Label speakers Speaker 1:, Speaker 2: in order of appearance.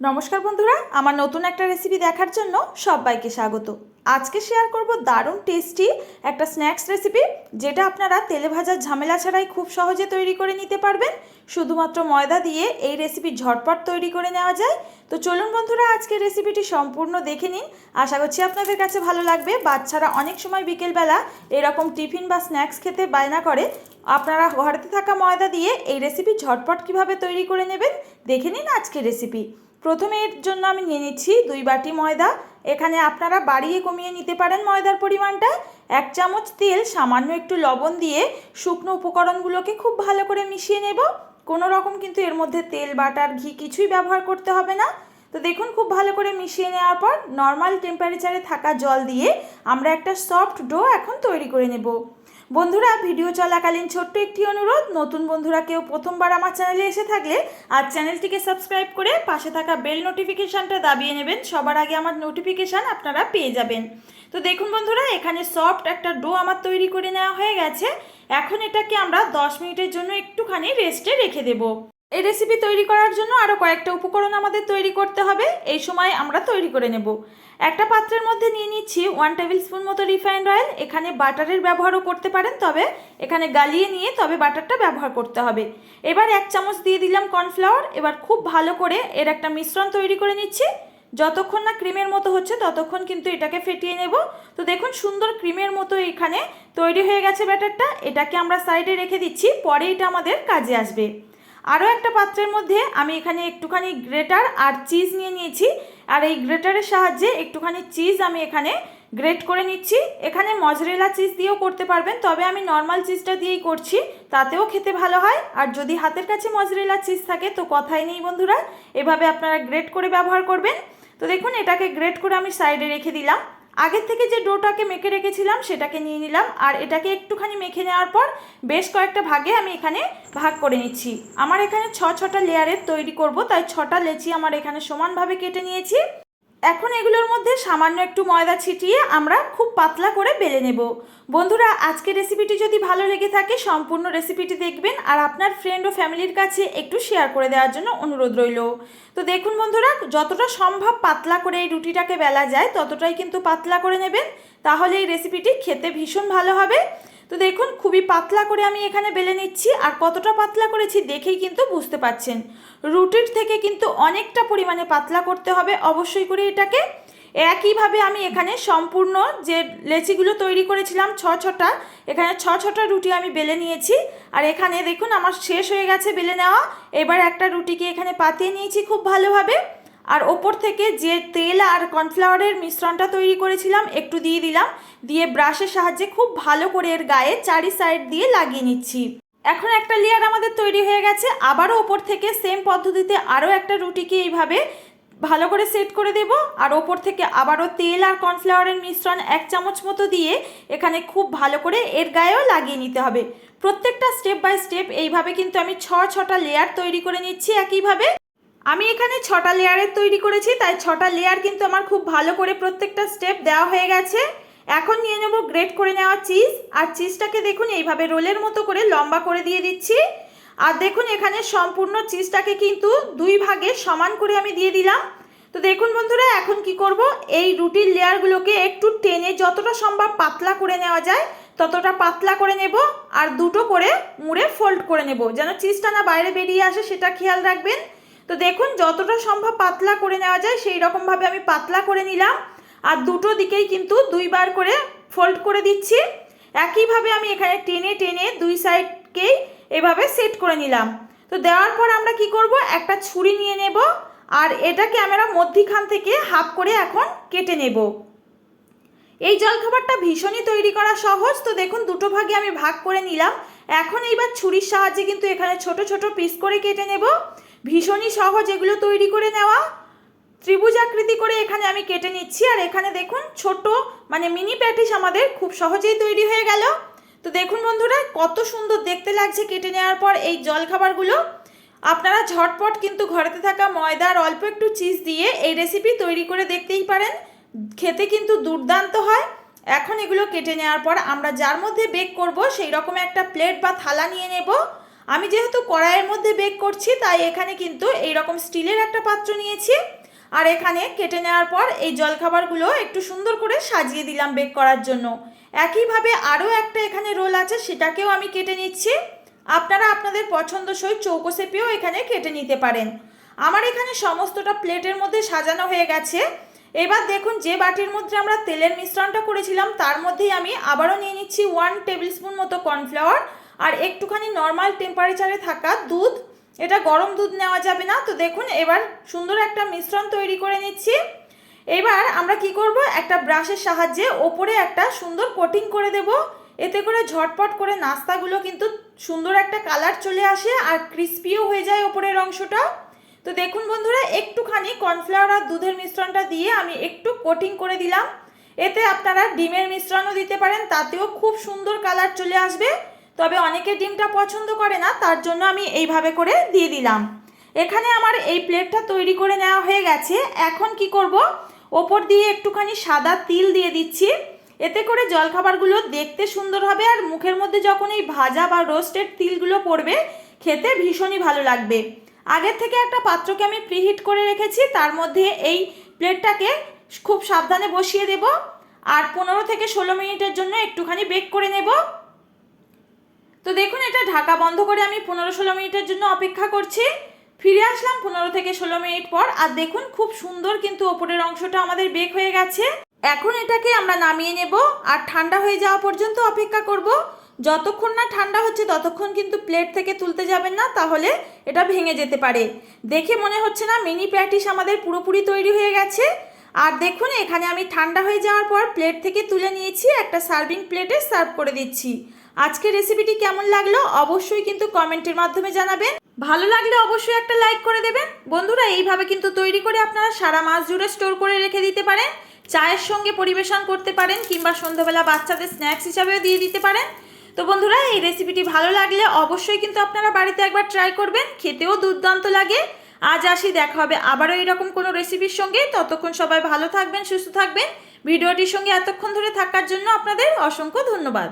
Speaker 1: নমস্কার বন্ধুরা, আমার নতুন একটা রেসিপি দেখার জন্য সবাইকে স্বাগত। আজকে শেয়ার করব দারুণ টেস্টি একটা স্ন্যাক্স রেসিপি যেটা আপনারা তেলে ভাজার ঝামেলা ছাড়াই খুব সহজে তৈরি করে নিতে পারবেন। শুধুমাত্র ময়দা দিয়ে এই রেসিপি ঝটপট তৈরি করে নেওয়া যায়। তো চলুন বন্ধুরা আজকের রেসিপিটি সম্পূর্ণ দেখে নিন। আশা করছি আপনাদের কাছে ভালো লাগবে। বাচ্চারা অনেক সময় বিকেলবেলা এরকম টিফিন বা স্ন্যাক্স খেতে বায়না করে। আপনারা ঘরেতে থাকা ময়দা দিয়ে এই রেসিপি ঝটপট কীভাবে তৈরি করে নেবেন, দেখে নিন আজকের রেসিপি প্রথমে এর জন্য আমি নিয়ে নিচ্ছি দুই বাটি ময়দা। এখানে আপনারা বাড়িয়ে কমিয়ে নিতে পারেন ময়দার পরিমাণটা। এক চামচ তেল, সামান্য একটু লবণ দিয়ে শুকনো উপকরণগুলোকে খুব ভালো করে মিশিয়ে নেব। কোনো রকম কিন্তু এর মধ্যে তেল, বাটার, ঘি কিছুই ব্যবহার করতে হবে না। তো দেখুন, খুব ভালো করে মিশিয়ে নেওয়ার পর নর্মাল টেম্পারেচারে থাকা জল দিয়ে আমরা একটা সফট ডো এখন তৈরি করে নেব। বন্ধুরা, ভিডিও চলাকালীন ছোট্ট একটি অনুরোধ, নতুন বন্ধুরা কেউ প্রথমবার আমার চ্যানেলে এসে থাকলে আর চ্যানেলটিকে সাবস্ক্রাইব করে পাশে থাকা বেল নোটিফিকেশানটা দাবিয়ে নেবেন, সবার আগে আমার নোটিফিকেশান আপনারা পেয়ে যাবেন। তো দেখুন বন্ধুরা, এখানে সফট একটা ডো আমার তৈরি করে নেওয়া হয়ে গেছে। এখন এটাকে আমরা দশ মিনিটের জন্য একটুখানি রেস্টে রেখে দেবো। এই রেসিপি তৈরি করার জন্য আরও কয়েকটা উপকরণ আমাদের তৈরি করতে হবে। এই সময় আমরা তৈরি করে নেব। একটা পাত্রের মধ্যে নিয়ে নিচ্ছি ওয়ান টেবিল স্পুন মতো রিফাইন্ড অয়েল এখানে বাটারের ব্যবহারও করতে পারেন, তবে এখানে গালিয়ে নিয়ে তবে বাটারটা ব্যবহার করতে হবে। এবার এক চামচ দিয়ে দিলাম কর্নফ্লাওয়ার এবার খুব ভালো করে এর একটা মিশ্রণ তৈরি করে নিচ্ছি। যতক্ষণ না ক্রিমের মতো হচ্ছে, ততক্ষণ কিন্তু এটাকে ফেটিয়ে নেব। তো দেখুন, সুন্দর ক্রিমের মতো এখানে তৈরি হয়ে গেছে ব্যাটারটা এটাকে আমরা সাইডে রেখে দিচ্ছি। পরে এটা আমাদের কাজে আসবে। আরও একটা পাত্রের মধ্যে আমি এখানে একটুখানি গ্রেটার আর চিজ নিয়ে নিয়েছি। আর এই গ্রেটারের সাহায্যে একটুখানি চিজ আমি এখানে গ্রেট করে নিচ্ছি। এখানে মজরেলা চিজ দিয়েও করতে পারবেন, তবে আমি নর্মাল চিজটা দিয়েই করছি, তাতেও খেতে ভালো হয়। আর যদি হাতের কাছে মজরেলা চিজ থাকে, তো কথাই নেই বন্ধুরা, এভাবে আপনারা গ্রেট করে ব্যবহার করবেন। তো দেখুন, এটাকে গ্রেট করে আমি সাইডে রেখে দিলাম। আগের থেকে যে ডোটাকে মেখে রেখেছিলাম, সেটাকে নিয়ে নিলাম। আর এটাকে একটুখানি মেখে নেওয়ার পর বেশ কয়েকটা ভাগে আমি এখানে ভাগ করে নিচ্ছি। আমার এখানে ছ ছটা লেয়ারের তৈরি করব, তাই ছটা লেচি আমার এখানে সমানভাবে কেটে নিয়েছি। এখন এগুলোর মধ্যে সামান্য একটু ময়দা ছিটিয়ে আমরা খুব পাতলা করে বেলে নেব। বন্ধুরা, আজকের রেসিপিটি যদি ভালো লেগে থাকে, সম্পূর্ণ রেসিপিটি দেখবেন আর আপনার ফ্রেন্ড ও ফ্যামিলির কাছে একটু শেয়ার করে দেওয়ার জন্য অনুরোধ রইল। তো দেখুন বন্ধুরা, যতটা সম্ভব পাতলা করে এই রুটিটাকে বেলা যায়, ততটাই কিন্তু পাতলা করে নেবেন। তাহলে এই রেসিপিটি খেতে ভীষণ ভালো হবে। তো দেখুন, খুবই পাতলা করে আমি এখানে বেলে নিচ্ছি আর কতটা পাতলা করেছি দেখেই কিন্তু বুঝতে পাচ্ছেন রুটির থেকে কিন্তু অনেকটা পরিমাণে পাতলা করতে হবে। অবশ্যই করে এটাকে একইভাবে আমি এখানে সম্পূর্ণ যে লেচিগুলো তৈরি করেছিলাম, ছ ছটা, এখানে ছ ছটা রুটি আমি বেলে নিয়েছি। আর এখানে দেখুন, আমার শেষ হয়ে গেছে বেলে নেওয়া। এবার একটা রুটিকে এখানে পাতিয়ে নিয়েছি খুব ভালোভাবে। আর ওপর থেকে যে তেল আর কর্নফ্লাওয়ারের মিশ্রণটা তৈরি করেছিলাম, একটু দিয়ে দিলাম। দিয়ে ব্রাশের সাহায্যে খুব ভালো করে এর গায়ে চারি সাইড দিয়ে লাগিয়ে নিচ্ছি। এখন একটা লেয়ার আমাদের তৈরি হয়ে গেছে। আবারও ওপর থেকে সেম পদ্ধতিতে আরও একটা রুটিকে এইভাবে ভালো করে সেট করে দেব। আর ওপর থেকে আবারও তেল আর কর্নফ্লাওয়ারের মিশ্রণ এক চামচ মতো দিয়ে এখানে খুব ভালো করে এর গায়েও লাগিয়ে নিতে হবে। প্রত্যেকটা স্টেপ বাই স্টেপ এইভাবে কিন্তু আমি ছ ছটা লেয়ার তৈরি করে নিচ্ছি একইভাবে। আমি এখানে ছটা লেয়ারের তৈরি করেছি, তাই ছটা লেয়ার কিন্তু আমার খুব ভালো করে প্রত্যেকটা স্টেপ দেওয়া হয়ে গেছে। এখন নিয়ে নেব গ্রেট করে নেওয়া চিজ আর চিজটাকে দেখুন এইভাবে রোলের মতো করে লম্বা করে দিয়ে দিচ্ছি। আর দেখুন এখানে সম্পূর্ণ চিজটাকে কিন্তু দুই ভাগে সমান করে আমি দিয়ে দিলাম। তো দেখুন বন্ধুরা, এখন কি করব? এই রুটির লেয়ারগুলোকে একটু টেনে যতটা সম্ভব পাতলা করে নেওয়া যায়, ততটা পাতলা করে নেব, আর দুটো করে মুড়ে ফোল্ড করে নেব, যেন চিজটা না বাইরে বেরিয়ে আসে, সেটা খেয়াল রাখবেন। তো দেখুন, যতটা সম্ভব পাতলা করে নেওয়া যায়, সেই রকমভাবে আমি পাতলা করে নিলাম। আর দুটো দিকেই কিন্তু দুইবার করে ফোল্ড করে দিচ্ছি। একইভাবে আমি এখানে টেনে টেনে দুই সাইডকেই এভাবে সেট করে নিলাম। তো দেওয়ার পর আমরা কি করব? একটা ছুরি নিয়ে নেব। আর এটাকে আমরা মধ্যিখান থেকে হাফ করে এখন কেটে নেব। এই জলখাবারটা ভীষণই তৈরি করা সহজ। তো দেখুন, দুটো ভাগে আমি ভাগ করে নিলাম। এখন এইবার ছুরির সাহায্যে কিন্তু এখানে ছোট ছোট পিস করে কেটে নেব। ভীষণই সহজ এগুলো তৈরি করে নেওয়া। ত্রিভুজ আকৃতি করে এখানে আমি কেটে নিচ্ছি, আর এখানে দেখুন ছোট মানে মিনি প্যাটিস আমাদের খুব সহজেই তৈরি হয়ে গেল। তো দেখুন বন্ধুরা, কত সুন্দর দেখতে লাগছে কেটে নেওয়ার পর এই জলখাবারগুলো। আপনারা ঝটপট কিন্তু ঘরেতে থাকা ময়দা আর অল্প একটু চিজ দিয়ে এই রেসিপি তৈরি করে দেখতেই পারেন। খেতে কিন্তু দুর্দান্ত হয়। এখন এগুলো কেটে নেওয়ার পর আমরা যার মধ্যে বেক করব, সেই রকম একটা প্লেট বা থালা নিয়ে নেব। আমি যেহেতু কড়াইয়ের মধ্যে বেক করছি, তাই এখানে কিন্তু এই রকম স্টিলের একটা পাত্র নিয়েছি। আর এখানে কেটে নেওয়ার পর এই জলখাবারগুলো একটু সুন্দর করে সাজিয়ে দিলাম বেক করার জন্য। একইভাবে আরও একটা এখানে রোল আছে, সেটাকেও আমি কেটে নিচ্ছি। আপনারা আপনাদের পছন্দসই চৌকো শেপেও এখানে কেটে নিতে পারেন। আমার এখানে সমস্তটা প্লেটের মধ্যে সাজানো হয়ে গেছে। এবার দেখুন, যে বাটির মধ্যে আমরা তেলের মিশ্রণটা করেছিলাম, তার মধ্যেই আমি আবারও নিয়ে নিচ্ছি ওয়ান টেবিল স্পুন মতো কর্নফ্লাওয়ার আর একটুখানি নর্মাল টেম্পারেচারে থাকা দুধ, এটা গরম দুধ নেওয়া যাবে না। তো দেখুন, এবার সুন্দর একটা মিশ্রণ তৈরি করে নিচ্ছি। এবার আমরা কি করব? একটা ব্রাশের সাহায্যে ওপরে একটা সুন্দর কোটিং করে দেব। এতে করে ঝটপট করে নাস্তাগুলো কিন্তু সুন্দর একটা কালার চলে আসে আর ক্রিস্পিও হয়ে যায় ওপরের অংশটা। তো দেখুন বন্ধুরা, একটুখানি কর্নফ্লাওয়ার আর দুধের মিশ্রণটা দিয়ে আমি একটু কোটিং করে দিলাম। এতে আপনারা ডিমের মিশ্রণও দিতে পারেন, তাতেও খুব সুন্দর কালার চলে আসবে। তবে অনেকে ডিমটা পছন্দ করে না, তার জন্য আমি এইভাবে করে দিয়ে দিলাম। এখানে আমার এই প্লেটটা তৈরি করে নেওয়া হয়ে গেছে। এখন কি করব? ওপর দিয়ে একটুখানি সাদা তিল দিয়ে দিচ্ছি। এতে করে জলখাবারগুলো দেখতে সুন্দর হবে আর মুখের মধ্যে যখন এই ভাজা বা রোস্টেড তিলগুলো পড়বে, খেতে ভীষণই ভালো লাগবে। আগের থেকে একটা পাত্রকে আমি প্রিহিট করে রেখেছি, তার মধ্যে এই প্লেটটাকে খুব সাবধানে বসিয়ে দেব। আর পনেরো থেকে ষোলো মিনিটের জন্য একটুখানি বেক করে নেব। তো দেখুন, এটা ঢাকা বন্ধ করে আমি পনেরো ষোলো মিনিটের জন্য অপেক্ষা করছি। ফিরে আসলাম পনেরো থেকে ষোলো মিনিট পর। আর দেখুন, খুব সুন্দর কিন্তু ওপরের অংশটা আমাদের বেক হয়ে গেছে। এখন এটাকে আমরা নামিয়ে নেব। আর ঠান্ডা হয়ে যাওয়া পর্যন্ত অপেক্ষা করব। যতক্ষণ না ঠান্ডা হচ্ছে, ততক্ষণ কিন্তু প্লেট থেকে তুলতে যাবেন না, তাহলে এটা ভেঙে যেতে পারে। দেখে মনে হচ্ছে না, মিনি প্যাটিস আমাদের পুরোপুরি তৈরি হয়ে গেছে। আর দেখুন, এখানে আমি ঠান্ডা হয়ে যাওয়ার পর প্লেট থেকে তুলে নিয়েছি। একটা সার্ভিং প্লেটে সার্ভ করে দিচ্ছি। আজকের রেসিপিটি কেমন লাগল অবশ্যই কিন্তু কমেন্টের মাধ্যমে জানাবেন। ভালো লাগলে অবশ্যই একটা লাইক করে দেবেন। বন্ধুরা, এইভাবে কিন্তু তৈরি করে আপনারা সারা মাস জুড়ে স্টোর করে রেখে দিতে পারেন। চায়ের সঙ্গে পরিবেশন করতে পারেন কিংবা সন্ধ্যাবেলা বাচ্চাদের স্ন্যাক্স হিসাবেও দিয়ে দিতে পারেন। তো বন্ধুরা, এই রেসিপিটি ভালো লাগলে অবশ্যই কিন্তু আপনারা বাড়িতে একবার ট্রাই করবেন। খেতেও দুর্দান্ত লাগে। আজ আসি, দেখা হবে আবারও এরকম কোনো রেসিপির সঙ্গে। ততক্ষণ সবাই ভালো থাকবেন, সুস্থ থাকবেন। ভিডিওটির সঙ্গে এতক্ষণ ধরে থাকার জন্য আপনাদের অসংখ্য ধন্যবাদ।